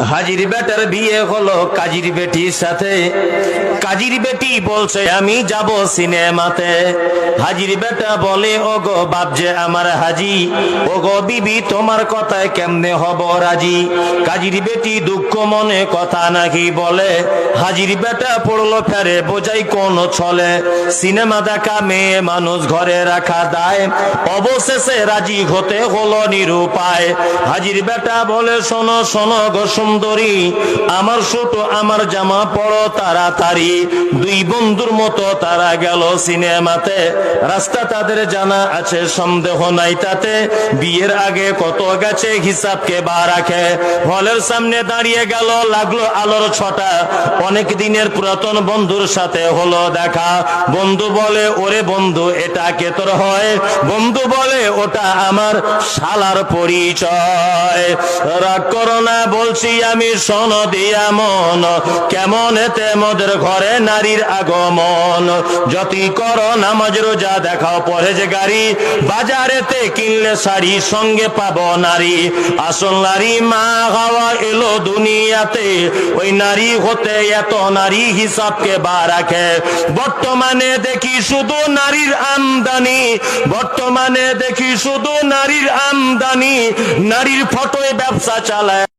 হাজির বেটার বিয়ে হলো কাজির বেটির সাথে। কাজীর বেটি বলছে, আমি যাব সিনেমাতে। হাজির বেটা বলে ও গো বাপ যে আমার হাজি ও গো বিবি তোমার কথায় কেমনে হব রাজি? কাজীর বেটি দুঃখ মনে কথা নাকি বলে, হাজির বেটা পড়ল ফেরে, বোঝাই কোন ছলে। সিনেমা দেখা মেয়ে মানুষ ঘরে রাখা দায়, অবশেষে রাজি হতে হলো নিরুপায়। হাজির বেটা বলে, শোনো শোনো গো সুন্দরী, আমার ছোট আমার জামা পড়ো তাড়াতাড়ি। দুই বন্ধুর মতো তারা গেল সিনেমাতে। রাস্তা তাদের জানা আছে, সন্দেহ নাই তাতে। বিয়ের আগে কত গেছে হিসাবকে বা রাখে। হলের সামনে দাঁড়িয়ে গেল, লাগল আলোর ছটা। অনেক দিনের পুরাতন বন্ধুর সাথে হলো দেখা। বন্ধু বলে, ওরে বন্ধু, এটা কে তোর হয়? বন্ধু বলে, ওটা আমার শালার পরিচয়। রাগ করো না, বলছি আমি শোন দিয়া মন। কেমন এতে মোদের ঘরে নারীর আগমন। যতই করো নামাজ, রোজা দেখাও, পরে যে গাড়ি বাজারেতে কিনলে শাড়ি সঙ্গে পাবো নারী। আসল নারী মা হাওয়া এলো দুনিয়াতে, ওই নারী হতে এত নারী হিসাবকে বা রাখে। বর্তমানে দেখি শুধু নারীর আমদানি, বর্তমানে দেখি শুধু নারীর আমদানি। নারীর ফটোয় ব্যবসা চালায়